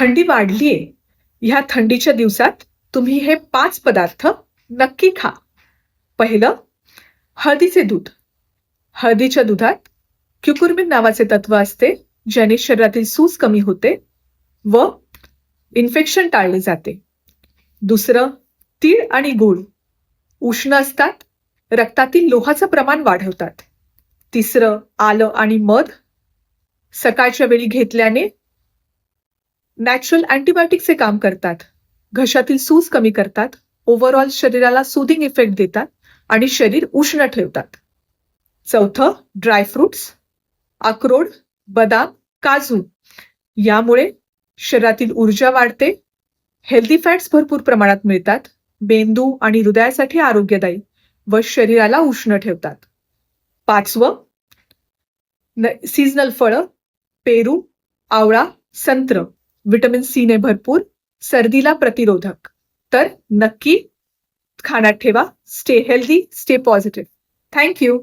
थंडी वाढलीये ह्या थंडीच्या दिवसात तुम्ही हे पाच पदार्थ नक्की खा. पहिलं हळदीचे दूध. हळदीच्या दुधात क्युकुर्मिन नावाचे तत्व असते ज्याने शरीरातील सूज कमी होते व इन्फेक्शन टाळले जाते. दुसरं तीळ आणि गूळ. उष्ण असतात रक्तातील लोहाचं प्रमाण वाढवतात. तिसरं आलं आणि मध. सकाळच्या वेळी घेतल्याने नॅचरल अँटीबायोटिकचे काम करतात. घशातील सूज कमी करतात. ओव्हरऑल शरीराला सुदिंग इफेक्ट देतात आणि शरीर उष्ण ठेवतात. चौथं ड्रायफ्रुट्स अक्रोड बदाम काजू. यामुळे शरीरातील ऊर्जा वाढते. हेल्दी फॅट्स भरपूर प्रमाणात मिळतात. मेंदू आणि हृदयासाठी आरोग्यदायी व शरीराला उष्ण ठेवतात. पाचवं सीजनल फळं. पेरू आवळा संत्र. विटॅमिन सी ने भरपूर सर्दीला प्रतिरोधक. तर नक्की खाण्यात ठेवा stay healthy stay positive thank you